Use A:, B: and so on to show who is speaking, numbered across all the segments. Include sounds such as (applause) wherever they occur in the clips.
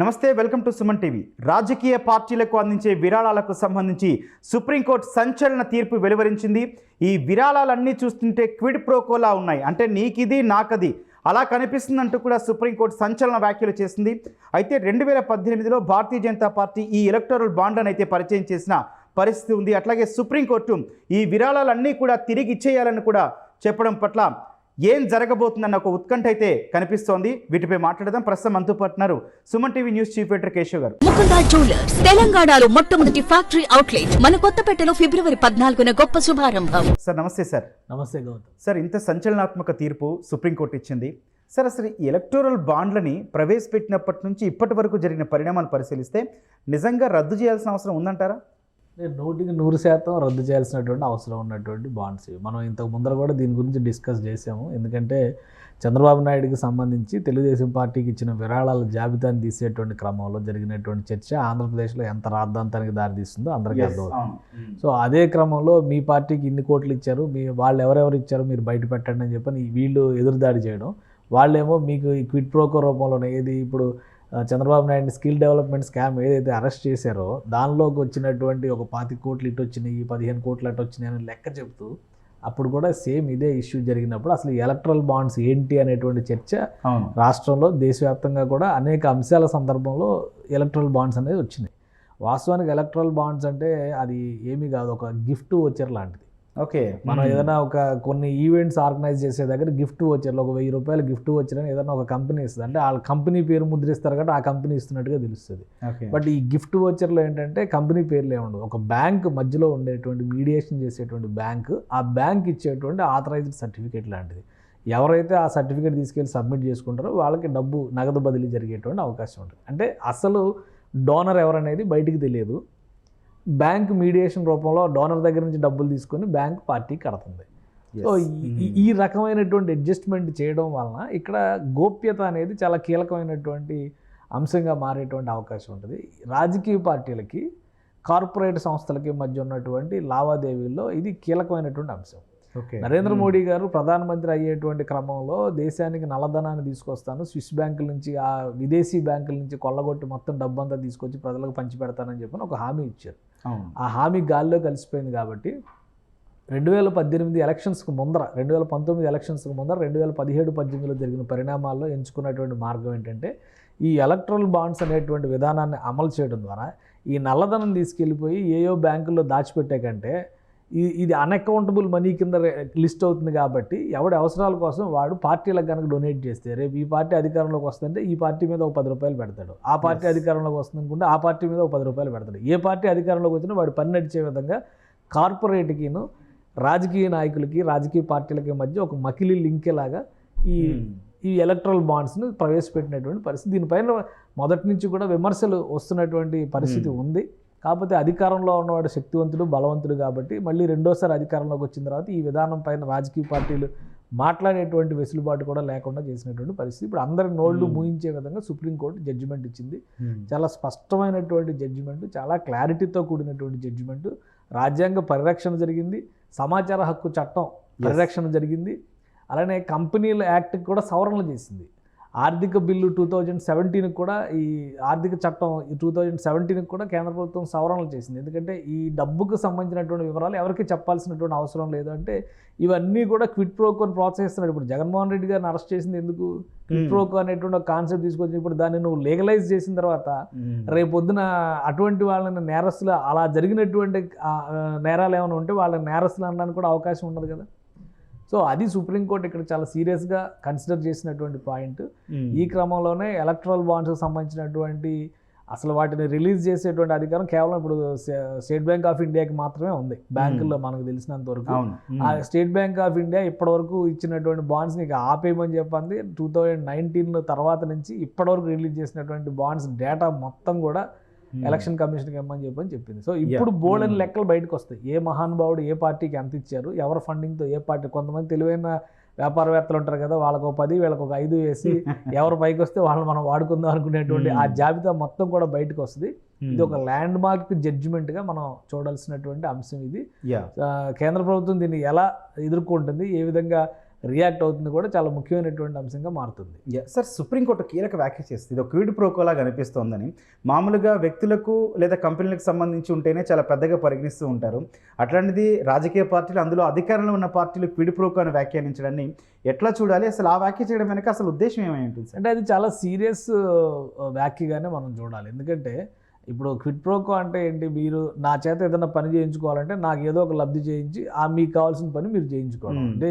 A: నమస్తే welcome to Suman TV. రాజకీయ పార్టీలకు అందించే విరాళాలకు సంబంధించి సుప్రీంకోర్టు సంచలన తీర్పు వెలువరించింది. ఈ విరాళాలన్నీ చూస్తుంటే క్విడ్ ప్రోకోలా ఉన్నాయి. అంటే నీకిది నాకది. అలా కనిపిస్తుందంటూ కూడా సుప్రీంకోర్టు సంచలన వ్యాఖ్యలు చేసింది. అయితే రెండు వేల పద్దెనిమిదిలో భారతీయ జనతా పార్టీ ఈ ఎలక్టోరల్ బాండ్లను అయితే పరిచయం చేసిన పరిస్థితి ఉంది. అట్లాగే సుప్రీంకోర్టు ఈ విరాళాలన్నీ కూడా తిరిగి ఇచ్చేయాలని కూడా చెప్పడం పట్ల ఏం జరగబోతుందన్న ఒక ఉత్కంఠ అయితే కనిపిస్తోంది. వీటిపై మాట్లాడదాం. ప్రస్తుతం మనతో పడుతున్నారు Suman TV news chief editor Keshav garu.
B: Mukunda jewellers తెలంగాణలో మొట్టమొదటి ఫ్యాక్టరీ అవుట్లెట్ మన కొత్తపేటలో ఫిబ్రవరి పద్నాలుగున గొప్ప శుభారంభం.
A: సార్ నమస్తే సార్.
C: నమస్తే గౌతమ్.
A: సార్ ఇంత సంచలనాత్మక తీర్పు సుప్రీంకోర్టు ఇచ్చింది. సార్ అసలు ఈ ఎలక్టోరల్ బాండ్లని ప్రవేశపెట్టినప్పటి నుంచి ఇప్పటి వరకు జరిగిన పరిణామాలు పరిశీలిస్తే నిజంగా రద్దు చేయాల్సిన అవసరం ఉందంటారా?
C: నూటికి నూరు శాతం రద్దు చేయాల్సినటువంటి అవసరం ఉన్నటువంటి బాండ్స్ ఇవి. మనం ఇంతకు ముందర కూడా దీని గురించి డిస్కస్ చేసాము ఎందుకంటే చంద్రబాబు నాయుడుకి సంబంధించి తెలుగుదేశం పార్టీకి ఇచ్చిన విరాళాల జాబితాని తీసేటువంటి క్రమంలో జరిగినటువంటి చర్చ ఆంధ్రప్రదేశ్లో ఎంత రాద్ధాంతానికి దారితీస్తుందో అందరికీ అర్థమవుతుంది సో అదే క్రమంలో మీ పార్టీకి ఇన్ని కోట్లు ఇచ్చారు. మీ వాళ్ళు ఎవరెవరు ఇచ్చారో మీరు బయట పెట్టండి అని చెప్పని వీళ్ళు ఎదురుదాడి చేయడం. వాళ్ళేమో మీకు ఈ క్విట్ ప్రోకో రూపంలోనే ఏది ఇప్పుడు Chandrababu Naidu skill development scam ఏదైతే అరెస్ట్ చేశారో దానిలోకి వచ్చినటువంటి ఒక పాతి కోట్లు ఇటు వచ్చినాయి పదిహేను కోట్లు అటు వచ్చినాయి అని లెక్క చెప్తూ అప్పుడు కూడా సేమ్ ఇదే ఇష్యూ జరిగినప్పుడు అసలు ఎలక్ట్రల్ బాండ్స్ ఏంటి అనేటువంటి చర్చ
A: అవును.
C: రాష్ట్రంలో దేశవ్యాప్తంగా కూడా అనేక అంశాల సందర్భంలో ఎలక్ట్రల్ బాండ్స్ అనేది వచ్చినాయి. వాస్తవానికి ఎలక్ట్రల్ బాండ్స్ అంటే అది ఏమీ కాదు ఒక గిఫ్ట్ వచ్చర్ లాంటిది
A: ఓకే
C: మనం ఏదైనా ఒక కొన్ని ఈవెంట్స్ ఆర్గనైజ్ చేసే దగ్గర గిఫ్ట్ వచ్చర్లు ఒక వెయ్యి రూపాయలు గిఫ్ట్ వచ్చరని ఏదైనా ఒక కంపెనీ ఇస్తుంది. అంటే వాళ్ళ కంపెనీ పేరు ముద్రిస్తారు కాబట్టి ఆ కంపెనీ ఇస్తున్నట్టుగా తెలుస్తుంది. బట్ ఈ గిఫ్ట్ వచ్చర్లో ఏంటంటే కంపెనీ పేర్లు ఏముండవు ఒక బ్యాంక్ మధ్యలో ఉండేటువంటి మీడియేషన్ చేసేటువంటి బ్యాంక్ ఆ బ్యాంక్ ఇచ్చేటువంటి ఆథరైజ్డ్ సర్టిఫికేట్ లాంటిది. ఎవరైతే ఆ సర్టిఫికేట్ తీసుకెళ్ళి సబ్మిట్ చేసుకుంటారో వాళ్ళకి డబ్బు నగదు బదిలీ జరిగేటువంటి అవకాశం ఉంటుంది. అంటే అసలు డోనర్ ఎవరనేది బయటికి తెలియదు. బ్యాంక్ మీడియేషన్ రూపంలో డోనర్ దగ్గర నుంచి డబ్బులు తీసుకొని బ్యాంక్ పార్టీ కడుతుంది. సో ఈ- ఈ- రకమైనటువంటి అడ్జస్ట్మెంట్ చేయడం వలన ఇక్కడ గోప్యత అనేది చాలా కీలకమైనటువంటి అంశంగా మారేటువంటి అవకాశం ఉంటుంది. రాజకీయ పార్టీలకి కార్పొరేట్ సంస్థలకి మధ్య ఉన్నటువంటి లావాదేవీల్లో ఇది కీలకమైనటువంటి అంశం. నరేంద్ర మోడీ గారు ప్రధానమంత్రి అయ్యేటువంటి క్రమంలో దేశానికి నల్లధనాన్ని తీసుకొస్తాను. స్విస్ బ్యాంకుల నుంచి ఆ విదేశీ బ్యాంకుల నుంచి కొల్లగొట్టి మొత్తం డబ్బంతా తీసుకొచ్చి ప్రజలకు పంచిపెడతానని చెప్పని ఒక హామీ ఇచ్చారు. ఆ హామీ గాల్లో కలిసిపోయింది కాబట్టి రెండు వేల పద్దెనిమిది ఎలక్షన్స్కి ముందర రెండు వేల పంతొమ్మిది ఎలక్షన్స్కి ముందర రెండు వేల పదిహేడు పద్దెనిమిదిలో జరిగిన పరిణామాల్లో ఎంచుకున్నటువంటి మార్గం ఏంటంటే ఈ ఎలక్ట్రల్ బాండ్స్ అనేటువంటి విధానాన్ని అమలు చేయడం ద్వారా ఈ నల్లధనం తీసుకెళ్ళిపోయి ఏయో బ్యాంకుల్లో దాచిపెట్టే కంటే ఇది అన్అకౌంటబుల్ మనీ కింద లిస్ట్ అవుతుంది కాబట్టి ఎవడి అవసరాల కోసం వాడు పార్టీలకు కనుక డొనేట్ చేస్తే రేపు ఈ పార్టీ అధికారంలోకి వస్తుంటే ఈ పార్టీ మీద ఒక పది రూపాయలు పెడతాడు. ఆ పార్టీ. అధికారంలోకి వస్తుంది అనుకుంటే ఆ పార్టీ మీద ఒక పది రూపాయలు పెడతాడు. ఏ పార్టీ అధికారంలోకి వచ్చినా వాడు పని నడిచే విధంగా కార్పొరేట్కిను రాజకీయ నాయకులకి రాజకీయ పార్టీలకి మధ్య ఒక మకిలి లింకేలాగా ఈ ఈ ఎలక్ట్రల్ బాండ్స్ను ప్రవేశపెట్టినటువంటి పరిస్థితి. దీనిపైన మొదటి నుంచి కూడా విమర్శలు వస్తున్నటువంటి పరిస్థితి ఉంది. కాకపోతే అధికారంలో ఉన్నవాడు శక్తివంతుడు బలవంతుడు కాబట్టి మళ్ళీ రెండోసారి అధికారంలోకి వచ్చిన తర్వాత ఈ విధానం పైన రాజకీయ పార్టీలు మాట్లాడేటువంటి వెసులుబాటు కూడా లేకుండా చేసినటువంటి పరిస్థితి. ఇప్పుడు అందరి
A: నోళ్ళు.
C: మూయించే విధంగా సుప్రీంకోర్టు జడ్జిమెంట్ ఇచ్చింది. చాలా స్పష్టమైనటువంటి జడ్జిమెంట్ చాలా క్లారిటీతో కూడినటువంటి జడ్జిమెంట్ రాజ్యాంగ పరిరక్షణ జరిగింది సమాచార హక్కు చట్టం పరిరక్షణ జరిగింది. అలానే కంపెనీల యాక్ట్కి కూడా సవరణలు చేసింది. ఆర్థిక బిల్లు టూ థౌజండ్ సెవెంటీన్కి కూడా ఈ ఆర్థిక చట్టం టూ థౌజండ్ సెవెంటీన్కి కూడా కేంద్ర ప్రభుత్వం సవరణలు చేసింది ఎందుకంటే ఈ డబ్బుకు సంబంధించినటువంటి వివరాలు ఎవరికి చెప్పాల్సినటువంటి అవసరం లేదు అంటే ఇవన్నీ కూడా క్విట్ ప్రోకోని ప్రోత్సహిస్తున్నాడు ఇప్పుడు జగన్మోహన్ రెడ్డి గారిని అరెస్ట్ చేసింది ఎందుకు క్విట్. ప్రోకో అనేటువంటి ఒక కాన్సెప్ట్ తీసుకొచ్చి ఇప్పుడు దాన్ని నువ్వు లీగలైజ్ చేసిన తర్వాత. రేపొద్దున అటువంటి వాళ్ళని నేరస్తులు అలా జరిగినటువంటి నేరాలు ఏమైనా ఉంటే వాళ్ళని నేరస్తులు అనడానికి కూడా అవకాశం ఉండదు కదా సో అది సుప్రీంకోర్టు ఇక్కడ చాలా సీరియస్గా కన్సిడర్ చేసినటువంటి పాయింట్. ఈ క్రమంలోనే ఎలక్ట్రల్ బాండ్స్కి సంబంధించినటువంటి అసలు వాటిని రిలీజ్ చేసేటువంటి అధికారం కేవలం ఇప్పుడు స్టే- స్టేట్ బ్యాంక్ ఆఫ్ ఇండియాకి మాత్రమే ఉంది. బ్యాంకుల్లో మనకు తెలిసినంత వరకు. ఆ స్టేట్ బ్యాంక్ ఆఫ్ ఇండియా ఇప్పటివరకు ఇచ్చినటువంటి బాండ్స్ నీకు ఆపేయమని చెప్పింది. టూ థౌజండ్ నైన్టీన్ తర్వాత నుంచి ఇప్పటివరకు రిలీజ్ చేసినటువంటి బాండ్స్ డేటా మొత్తం కూడా. ఎలక్షన్ కమిషన్కి ఇమ్మని చెప్పని చెప్పింది. సో ఇప్పుడు బోర్డు అని
A: Hmm.
C: లెక్కలు బయటకు వస్తాయి ఏ మహానుభావుడు ఏ పార్టీకి ఎంత ఇచ్చారు ఎవరి ఫండింగ్తో ఏ పార్టీ కొంతమంది తెలివైన వ్యాపారవేత్తలు ఉంటారు కదా వాళ్ళకు ఒక పది వీళ్ళకి ఒక ఐదు వేసి (laughs) ఎవరు పైకి వస్తే వాళ్ళని మనం వాడుకుందాం అనుకునేటువంటి ఆ
A: Hmm.
C: జాబితా మొత్తం కూడా బయటకు వస్తుంది
A: Hmm.
C: ఇది ఒక ల్యాండ్ మార్క్ జడ్జిమెంట్గా మనం చూడాల్సినటువంటి అంశం ఇది. కేంద్ర ప్రభుత్వం దీన్ని ఎలా ఎదుర్కొంటుంది ఏ విధంగా రియాక్ట్ అవుతుంది కూడా చాలా ముఖ్యమైనటువంటి అంశంగా మారుతుంది.
A: సార్ సుప్రీంకోర్టు కీలక వ్యాఖ్య చేస్తుంది. ఇది ఒక క్విడ్ ప్రోకోలా కనిపిస్తోందని మామూలుగా వ్యక్తులకు లేదా కంపెనీలకు సంబంధించి ఉంటేనే చాలా పెద్దగా పరిగణిస్తూ ఉంటారు. అట్లాంటిది రాజకీయ పార్టీలు అందులో అధికారంలో ఉన్న పార్టీలు క్విడ్ ప్రోకో అని వ్యాఖ్యానించడాన్ని ఎట్లా చూడాలి? అసలు ఆ వ్యాఖ్య చేయడం వెనక అసలు ఉద్దేశం ఏమై ఉంటుంది సార్
C: అంటే అది చాలా సీరియస్ వ్యాఖ్యగానే మనం చూడాలి. ఎందుకంటే ఇప్పుడు క్విట్ ప్రోకో అంటే ఏంటి? మీరు నా చేత ఏదైనా పని చేయించుకోవాలంటే నాకు ఏదో ఒక లబ్ధి చేయించి ఆ మీకు కావాల్సిన పని మీరు చేయించుకోవడం.
A: Hmm.
C: అంటే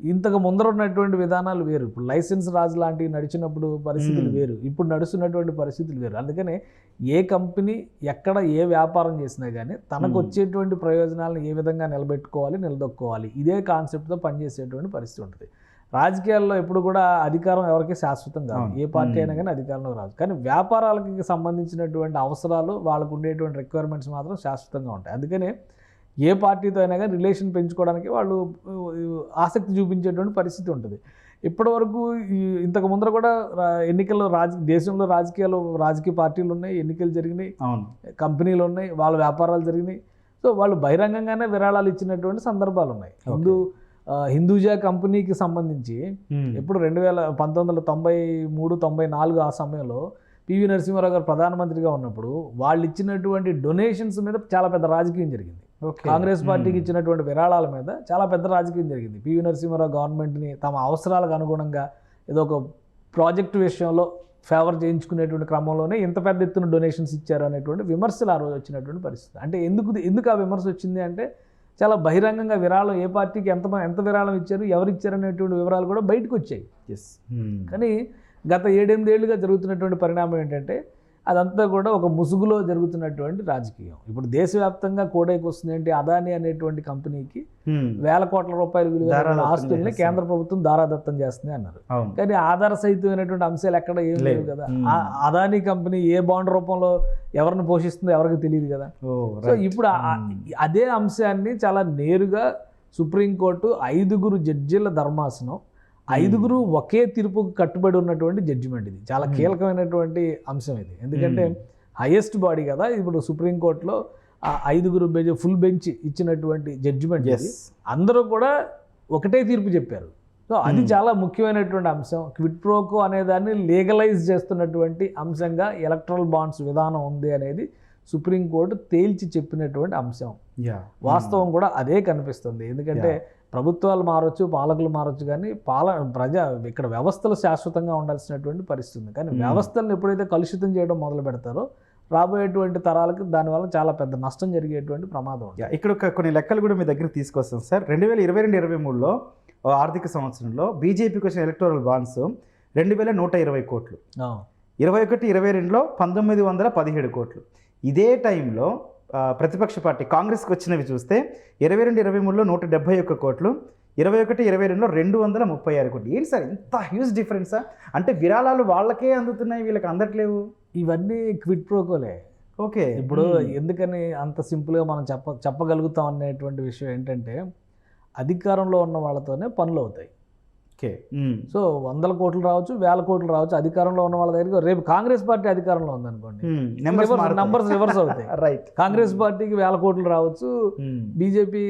C: ఇంతకు ముందర ఉన్నటువంటి విధానాలు వేరు ఇప్పుడు లైసెన్స్ రాజు లాంటివి నడిచినప్పుడు పరిస్థితులు. వేరు ఇప్పుడు నడుస్తున్నటువంటి పరిస్థితులు వేరు అందుకనే ఏ కంపెనీ ఎక్కడ ఏ వ్యాపారం చేసినా కానీ తనకు. వచ్చేటువంటి ప్రయోజనాలను ఏ విధంగా నిలబెట్టుకోవాలి నిలదొక్కోవాలి ఇదే కాన్సెప్ట్తో పనిచేసేటువంటి పరిస్థితి ఉంటుంది రాజకీయాల్లో ఎప్పుడు కూడా అధికారం ఎవరికి శాశ్వతం కాదు. ఏ పార్టీ అయినా. కానీ అధికారంలో రాదు కానీ వ్యాపారాలకి సంబంధించినటువంటి అవసరాలు వాళ్ళకు ఉండేటువంటి రిక్వైర్మెంట్స్ మాత్రం శాశ్వతంగా ఉంటాయి అందుకనే ఏ పార్టీతో అయినా కానీ రిలేషన్ పెంచుకోవడానికి వాళ్ళు ఆసక్తి చూపించేటువంటి పరిస్థితి ఉంటుంది. ఇప్పటివరకు ఇంతకు ముందర కూడా ఎన్నికల్లో రాజ దేశంలో రాజకీయాలు రాజకీయ పార్టీలు ఉన్నాయి ఎన్నికలు జరిగినాయి
A: అవును.
C: కంపెనీలు ఉన్నాయి వాళ్ళ వ్యాపారాలు జరిగినాయి. సో వాళ్ళు బహిరంగంగానే విరాళాలు ఇచ్చినటువంటి సందర్భాలు ఉన్నాయి. హిందూ హిందూజా కంపెనీకి సంబంధించి. ఎప్పుడు రెండు వేల పంతొమ్మిది వందల తొంభై మూడు తొంభై నాలుగు ఆ సమయంలో పివి నరసింహారావు గారు ప్రధానమంత్రిగా ఉన్నప్పుడు వాళ్ళు ఇచ్చినటువంటి డొనేషన్స్ మీద చాలా పెద్ద రాజకీయం జరిగింది. కాంగ్రెస్ పార్టీకి. ఇచ్చినటువంటి విరాళాల మీద చాలా పెద్ద రాజకీయం జరిగింది పివి నరసింహారావు గవర్నమెంట్ని తమ అవసరాలకు అనుగుణంగా ఏదో ఒక ప్రాజెక్టు విషయంలో ఫేవర్ చేయించుకునేటువంటి క్రమంలోనే ఇంత పెద్ద ఎత్తున డొనేషన్స్ ఇచ్చారు అనేటువంటి విమర్శలు ఆ రోజు వచ్చినటువంటి పరిస్థితి అంటే ఎందుకు ఎందుకు ఆ విమర్శ వచ్చింది అంటే చాలా బహిరంగంగా విరాళం ఏ పార్టీకి ఎంత ఎంత విరాళం ఇచ్చారు ఎవరు ఇచ్చారు అనేటువంటి వివరాలు కూడా బయటకు వచ్చాయి.
A: Hmm.
C: కానీ గత ఏడెనిమిదేళ్ళుగా జరుగుతున్నటువంటి పరిణామం ఏంటంటే అదంతా కూడా ఒక ముసుగులో జరుగుతున్నటువంటి రాజకీయం ఇప్పుడు దేశవ్యాప్తంగా కోడైకి వస్తుంది ఏంటి అదాని అనేటువంటి కంపెనీకి. వేల కోట్ల రూపాయల విలువ ఆస్తుల్ని. కేంద్ర ప్రభుత్వం దారాదత్తం చేస్తుంది అన్నారు కానీ ఆధార సహితమైనటువంటి అంశాలు ఎక్కడ ఏం లేవు. కదా. ఆ- అదాని కంపెనీ ఏ బాండ్ రూపంలో ఎవరిని పోషిస్తుందో ఎవరికి తెలియదు కదా సో. ఇప్పుడు. అదే అంశాన్ని చాలా నేరుగా సుప్రీంకోర్టు ఐదుగురు జడ్జీల ధర్మాసనం ఐదుగురు ఒకే తీర్పుకు కట్టుబడి ఉన్నటువంటి జడ్జిమెంట్ ఇది చాలా. కీలకమైనటువంటి అంశం ఇది ఎందుకంటే. హైయెస్ట్ బాడీ కదా ఇప్పుడు సుప్రీంకోర్టులో ఆ ఐదుగురు బెంచ్ ఫుల్ బెంచ్ ఇచ్చినటువంటి జడ్జిమెంట్ అందరూ కూడా ఒకటే తీర్పు చెప్పారు సో అది. చాలా ముఖ్యమైనటువంటి అంశం క్విట్ ప్రోకో అనేదాన్ని లీగలైజ్ చేస్తున్నటువంటి అంశంగా ఎలక్ట్రల్ బాండ్స్ విధానం ఉంది అనేది సుప్రీంకోర్టు తేల్చి చెప్పినటువంటి అంశం. వాస్తవం కూడా అదే కనిపిస్తుంది. ఎందుకంటే. ప్రభుత్వాలు మారొచ్చు పాలకులు మారొచ్చు కానీ పాల ప్రజా ఇక్కడ వ్యవస్థలు శాశ్వతంగా ఉండాల్సినటువంటి పరిస్థితి ఉంది. కానీ. వ్యవస్థలను ఎప్పుడైతే కలుషితం చేయడం మొదలు పెడతారో రాబోయేటువంటి తరాలకు దానివల్ల చాలా పెద్ద నష్టం జరిగేటువంటి ప్రమాదం ఉంది.
A: ఇక్కడ కొన్ని లెక్కలు కూడా మీ దగ్గర తీసుకొస్తాం సార్. రెండు వేల ఇరవై రెండు ఇరవై మూడులో ఆర్థిక సంవత్సరంలో బీజేపీకి వచ్చిన ఎలక్టోరల్ బాండ్స్ రెండు వేల నూట ఇరవై కోట్లు. ఇరవై ఒకటి ఇరవై రెండులో పంతొమ్మిది వందల పదిహేడు కోట్లు. ఇదే టైంలో ప్రతిపక్ష పార్టీ కాంగ్రెస్కి వచ్చినవి చూస్తే ఇరవై రెండు ఇరవై మూడులో నూట డెబ్బై ఒక్క కోట్లు ఇరవై ఒకటి ఇరవై రెండులో రెండు వందల ముప్పై ఆరు కోట్లు. ఏంటి సార్ ఇంత హ్యూజ్ డిఫరెన్సా అంటే విరాళాలు వాళ్ళకే అందుతున్నాయి వీళ్ళకి అందట్లేవు
C: ఇవన్నీ క్విట్ ప్రోకోలే
A: ఓకే.
C: ఇప్పుడు
A: మ్మ్.
C: ఎందుకని అంత సింపుల్గా మనం చెప్ప చెప్పగలుగుతాం అనేటువంటి విషయం ఏంటంటే అధికారంలో ఉన్న వాళ్ళతోనే పనులు అవుతాయి.
A: ఓకే.
C: సో వందల కోట్లు రావచ్చు వేల కోట్లు రావచ్చు అధికారంలో ఉన్న వాళ్ళ దగ్గర రేపు కాంగ్రెస్ పార్టీ అధికారంలో ఉందనుకోండి.
A: నెంబర్స్
C: రివర్స్- అవుతాయి. (laughs)
A: రైట్
C: కాంగ్రెస్ పార్టీకి వేల కోట్లు రావచ్చు
A: మ్మ్.
C: బీజేపీ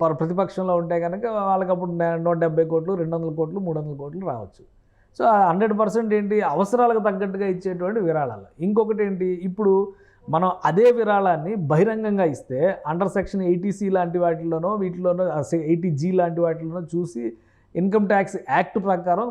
C: ప్రతిపక్షంలో ఉంటే కనుక వాళ్ళకి అప్పుడు నూట డెబ్బై కోట్లు రెండు వందల కోట్లు మూడు వందల కోట్లు రావచ్చు. సో హండ్రెడ్ పర్సెంట్ ఏంటి? అవసరాలకు తగ్గట్టుగా ఇచ్చేటువంటి విరాళాలు. ఇంకొకటి ఏంటి? ఇప్పుడు మనం అదే విరాళాన్ని బహిరంగంగా ఇస్తే అండర్ సెక్షన్ ఎయిటీసీ లాంటి వాటిలోనో వీటిలోనో ఎయిటీ జీ లాంటి వాటిలోనో చూసి ఇన్కమ్ ట్యాక్స్ యాక్ట్ ప్రకారం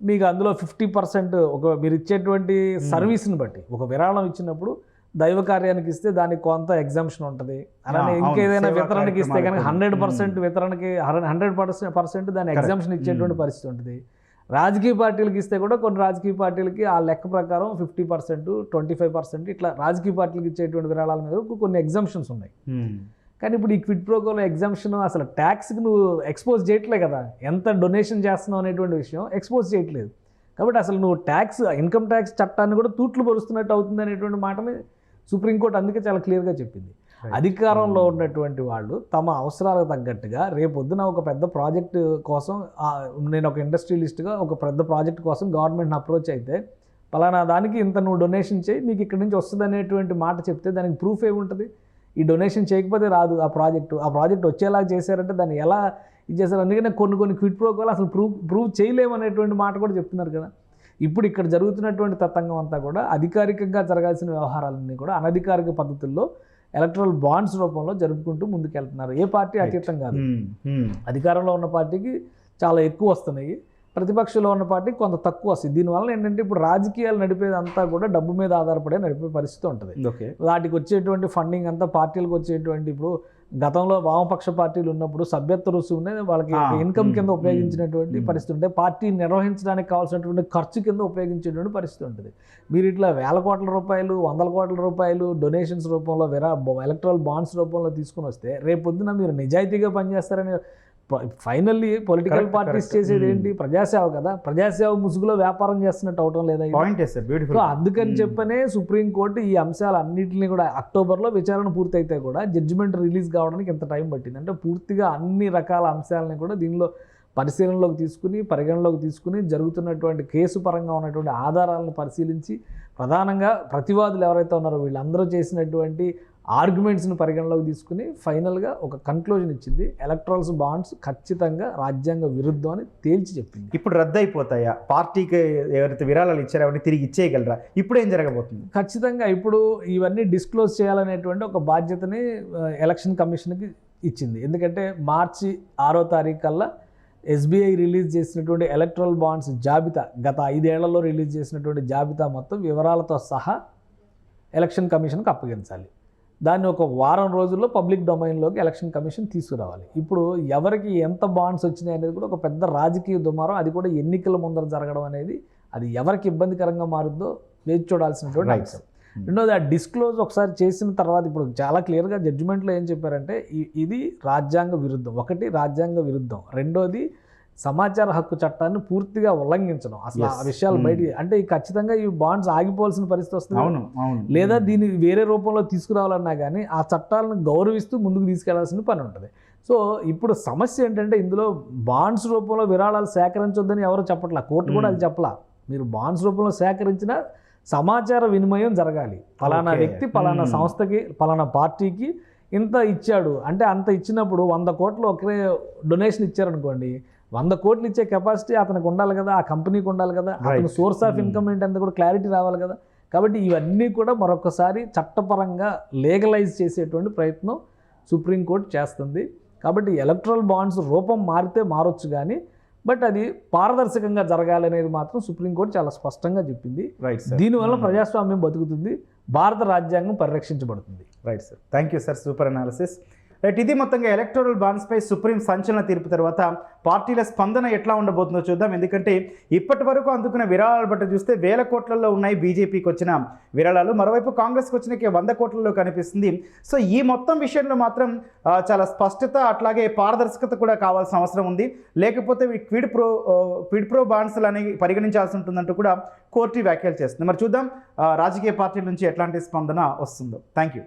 C: మీకు అందులో ఫిఫ్టీ పర్సెంట్ ఒక మీరు ఇచ్చేటువంటి సర్వీస్ని బట్టి ఒక విరాళం ఇచ్చినప్పుడు దైవ కార్యానికి ఇస్తే దానికి కొంత ఎగ్జామ్షన్ ఉంటుంది అలానే. ఇంకేదైనా వితరణకి ఇస్తే కనుక. హండ్రెడ్ పర్సెంట్ వితరణకి హండ్రెడ్ పర్సెంట్ పర్సెంట్ దాని. ఎగ్జామ్షన్ ఇచ్చేటువంటి. పరిస్థితి ఉంటుంది రాజకీయ పార్టీలకు ఇస్తే కూడా కొన్ని రాజకీయ పార్టీలకి ఆ లెక్క ప్రకారం fifty percent twenty five percent ఇట్లా రాజకీయ పార్టీలకు ఇచ్చేటువంటి విరాళాల మీద కొన్ని ఎగ్జామ్షన్స్ ఉన్నాయి. కానీ ఇప్పుడు ఈ క్విట్ ప్రోకోలో ఎగ్జామ్షన్ అసలు ట్యాక్స్కి నువ్వు ఎక్స్పోజ్ చేయట్లే కదా. ఎంత డొనేషన్ చేస్తున్నావు అనేటువంటి విషయం ఎక్స్పోజ్ చేయట్లేదు. కాబట్టి అసలు నువ్వు ట్యాక్స్ ఇన్కమ్ ట్యాక్స్ చట్టాన్ని కూడా తూట్లు పరుస్తున్నట్టు అవుతుంది అనేటువంటి మాటని సుప్రీంకోర్టు అందుకే చాలా క్లియర్గా చెప్పింది. అధికారంలో ఉన్నటువంటి వాళ్ళు తమ అవసరాలకు తగ్గట్టుగా రేపొద్దున ఒక పెద్ద ప్రాజెక్ట్ కోసం నేను ఒక ఇండస్ట్రియలిస్ట్గా ఒక పెద్ద ప్రాజెక్ట్ కోసం గవర్నమెంట్ని అప్రోచ్ అయితే పలానా దానికి ఇంత నువ్వు డొనేషన్ చేయి నీకు ఇక్కడి నుంచి వస్తుంది అనేటువంటి మాట చెప్తే దానికి ప్రూఫ్ ఏముంటుంది? ఈ డొనేషన్ చేయకపోతే రాదు ఆ ప్రాజెక్టు. ఆ ప్రాజెక్ట్ వచ్చేలా చేశారంటే దాన్ని ఎలా ఇది చేస్తారు అందుకనే కొన్ని కొన్ని క్విట్ ప్రోకోలు అసలు ప్రూవ్ ప్రూవ్ చేయలేమనేటువంటి మాట కూడా చెప్తున్నారు కదా. ఇప్పుడు ఇక్కడ జరుగుతున్నటువంటి తతంగం అంతా కూడా అధికారికంగా జరగాల్సిన వ్యవహారాలన్నీ కూడా అనధికారిక పద్ధతుల్లో ఎలక్ట్రల్ బాండ్స్ రూపంలో జరుపుకుంటూ ముందుకెళ్తున్నారు. ఏ పార్టీ అతీతం కాదు.
A: మ్మ్. మ్మ్.
C: అధికారంలో ఉన్న పార్టీకి చాలా ఎక్కువ వస్తున్నాయి. ప్రతిపక్షంలో ఉన్న పార్టీకి కొంత తక్కువ వస్తుంది. దీనివల్ల ఏంటంటే ఇప్పుడు రాజకీయాలు నడిపేది అంతా కూడా డబ్బు మీద ఆధారపడే నడిపే పరిస్థితి ఉంటుంది.
A: ఓకే.
C: వాటికి వచ్చేటువంటి ఫండింగ్ అంతా పార్టీలకు వచ్చేటువంటి ఇప్పుడు గతంలో వామపక్ష పార్టీలు ఉన్నప్పుడు సభ్యత్వ రుసుమునే వాళ్ళకి ఇన్కమ్ కింద ఉపయోగించినటువంటి. పరిస్థితి ఉంటే పార్టీ నిర్వహించడానికి కావాల్సినటువంటి ఖర్చు కింద ఉపయోగించేటువంటి పరిస్థితి ఉంటుంది. మీరు ఇట్లా వేల కోట్ల రూపాయలు వందల కోట్ల రూపాయలు డొనేషన్స్ రూపంలో వెరా ఎలక్ట్రల్ బాండ్స్ రూపంలో తీసుకుని వస్తే రేపొద్దున మీరు నిజాయితీగా పనిచేస్తారని ఫైనల్లీ పొలిటికల్ పార్టీస్. చేసేది. ఏంటి ప్రజాసేవ కదా ప్రజాసేవ ముసుగులో వ్యాపారం చేస్తున్నట్టు అవటం లేదా?
A: పాయింట్ బ్యూటిఫుల్
C: అందుకని చెప్పనే సుప్రీంకోర్టు ఈ అంశాలన్నింటినీ కూడా అక్టోబర్లో విచారణ పూర్తయితే కూడా జడ్జిమెంట్ రిలీజ్ కావడానికి ఎంత టైం పట్టింది అంటే పూర్తిగా అన్ని రకాల అంశాలని కూడా దీనిలో పరిశీలనలోకి తీసుకుని పరిగణలోకి తీసుకుని జరుగుతున్నటువంటి కేసు పరంగా ఉన్నటువంటి ఆధారాలను పరిశీలించి ప్రధానంగా ప్రతివాదులు ఎవరైతే ఉన్నారో వీళ్ళందరూ చేసినటువంటి ఆర్గ్యుమెంట్స్ని పరిగణలోకి తీసుకుని ఫైనల్గా ఒక కన్క్లూజన్ ఇచ్చింది. ఎలక్ట్రల్స్ బాండ్స్ ఖచ్చితంగా రాజ్యాంగ విరుద్ధం అని తేల్చి చెప్పింది.
A: ఇప్పుడు రద్దు అయిపోతాయా పార్టీకి ఎవరైతే విరాళాలు ఇచ్చారో అవన్నీ తిరిగి ఇచ్చేయగలరా? ఇప్పుడు ఏం జరగబోతుంది?
C: ఖచ్చితంగా ఇప్పుడు ఇవన్నీ డిస్క్లోజ్ చేయాలనేటువంటి ఒక బాధ్యతని ఎలక్షన్ కమిషన్కి ఇచ్చింది. ఎందుకంటే మార్చి ఆరో తారీఖు కల్లా ఎస్బీఐ రిలీజ్ చేసినటువంటి ఎలక్ట్రల్ బాండ్స్ జాబితా గత ఐదేళ్ళలో రిలీజ్ చేసినటువంటి జాబితా మొత్తం వివరాలతో సహా ఎలక్షన్ కమిషన్కి అప్పగించాలి. దాన్ని ఒక వారం రోజుల్లో పబ్లిక్ డొమైన్లోకి ఎలక్షన్ కమిషన్ తీసుకురావాలి. ఇప్పుడు ఎవరికి ఎంత బాండ్స్ వచ్చినాయి అనేది కూడా ఒక పెద్ద రాజకీయ దుమారం. అది కూడా ఎన్నికల ముందర జరగడం అనేది అది ఎవరికి ఇబ్బందికరంగా మారుద్దో వేచి చూడాల్సినటువంటి. అంశం. రెండోది ఆ డిస్క్లోజ్ ఒకసారి చేసిన తర్వాత ఇప్పుడు చాలా క్లియర్గా జడ్జిమెంట్లో ఏం చెప్పారంటే ఇది రాజ్యాంగ విరుద్ధం. ఒకటి రాజ్యాంగ విరుద్ధం. రెండోది సమాచార హక్కు చట్టాన్ని పూర్తిగా ఉల్లంఘించడం. అసలు ఆ. విషయాలు
A: Hmm.
C: బయట అంటే ఈ ఖచ్చితంగా ఈ బాండ్స్ ఆగిపోవాల్సిన పరిస్థితి వస్తుంది
A: అవును అవును.
C: లేదా దీన్ని వేరే రూపంలో తీసుకురావాలన్నా కానీ ఆ చట్టాలను గౌరవిస్తూ ముందుకు తీసుకెళ్ళాల్సిన పని ఉంటుంది. సో ఇప్పుడు సమస్య ఏంటంటే ఇందులో బాండ్స్ రూపంలో విరాళాలు సేకరించొద్దని ఎవరు చెప్పట్లా? కోర్టు కూడా అది చెప్పలా. మీరు బాండ్స్ రూపంలో సేకరించిన సమాచార వినిమయం జరగాలి. ఫలానా. వ్యక్తి ఫలానా
A: Hmm.
C: సంస్థకి ఫలానా పార్టీకి ఇంత ఇచ్చాడు. అంటే అంత ఇచ్చినప్పుడు వంద కోట్లు ఒకే డొనేషన్ ఇచ్చారనుకోండి వంద కోట్లు ఇచ్చే కెపాసిటీ అతనికి ఉండాలి కదా ఆ కంపెనీకి ఉండాలి కదా అతని. Source of
A: Hmm.
C: ఇన్కమ్ ఏంటంటే కూడా క్లారిటీ రావాలి కదా. కాబట్టి ఇవన్నీ కూడా మరొకసారి చట్టపరంగా లీగలైజ్ చేసేటువంటి ప్రయత్నం సుప్రీంకోర్టు చేస్తుంది. కాబట్టి ఎలక్ట్రల్ బాండ్స్ రూపం మారితే మారొచ్చు కానీ బట్ అది పారదర్శకంగా జరగాలి అనేది మాత్రం సుప్రీంకోర్టు చాలా స్పష్టంగా చెప్పింది.
A: రైట్ సార్
C: దీనివల్ల ప్రజాస్వామ్యం బతుకుతుంది భారత రాజ్యాంగం పరిరక్షించబడుతుంది.
A: Right sir thank you sir super analysis right ఇది మొత్తంగా ఎలక్టోరల్ బాండ్స్పై సుప్రీం సంచలన తీర్పు తర్వాత పార్టీల స్పందన ఎట్లా ఉండబోతుందో చూద్దాం. ఎందుకంటే ఇప్పటి వరకు అందుకున్న విరాళాలు బట్టి చూస్తే వేల కోట్లలో ఉన్నాయి బీజేపీకి వచ్చిన విరాళాలు. మరోవైపు కాంగ్రెస్కి వచ్చిన వంద కోట్లలో కనిపిస్తుంది. సో ఈ మొత్తం విషయంలో మాత్రం చాలా స్పష్టత అట్లాగే పారదర్శకత కూడా కావాల్సిన అవసరం ఉంది. లేకపోతే క్విడ్ ప్రో క్విడ్ ప్రో బాండ్స్లు అనేవి పరిగణించాల్సి ఉంటుందంటూ కూడా కోర్టు వ్యాఖ్యలు చేస్తుంది. మరి చూద్దాం రాజకీయ పార్టీల నుంచి ఎట్లాంటి స్పందన వస్తుందో. Thank you